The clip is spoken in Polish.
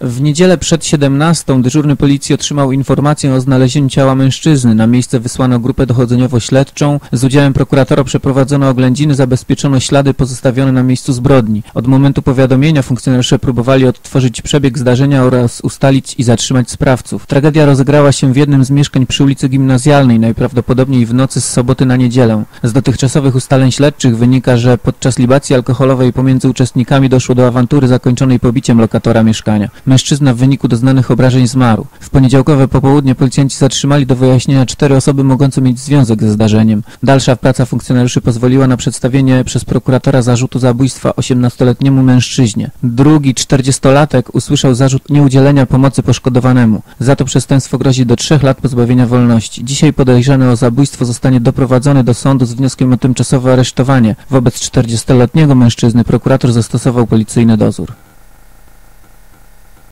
W niedzielę przed 17 dyżurny policji otrzymał informację o znalezieniu ciała mężczyzny. Na miejsce wysłano grupę dochodzeniowo-śledczą. Z udziałem prokuratora przeprowadzono oględziny, zabezpieczono ślady pozostawione na miejscu zbrodni. Od momentu powiadomienia funkcjonariusze próbowali odtworzyć przebieg zdarzenia oraz ustalić i zatrzymać sprawców. Tragedia rozegrała się w jednym z mieszkań przy ulicy Gimnazjalnej, najprawdopodobniej w nocy z soboty na niedzielę. Z dotychczasowych ustaleń śledczych wynika, że podczas libacji alkoholowej pomiędzy uczestnikami doszło do awantury zakończonej pobiciem lokatora mieszkania. Mężczyzna w wyniku doznanych obrażeń zmarł. W poniedziałkowe popołudnie policjanci zatrzymali do wyjaśnienia cztery osoby mogące mieć związek ze zdarzeniem. Dalsza praca funkcjonariuszy pozwoliła na przedstawienie przez prokuratora zarzutu zabójstwa 18-letniemu mężczyźnie. Drugi, 40-latek, usłyszał zarzut nieudzielenia pomocy poszkodowanemu. Za to przestępstwo grozi do trzech lat pozbawienia wolności. Dzisiaj podejrzany o zabójstwo zostanie doprowadzony do sądu z wnioskiem o tymczasowe aresztowanie. Wobec 40-letniego mężczyzny prokurator zastosował policyjny dozór.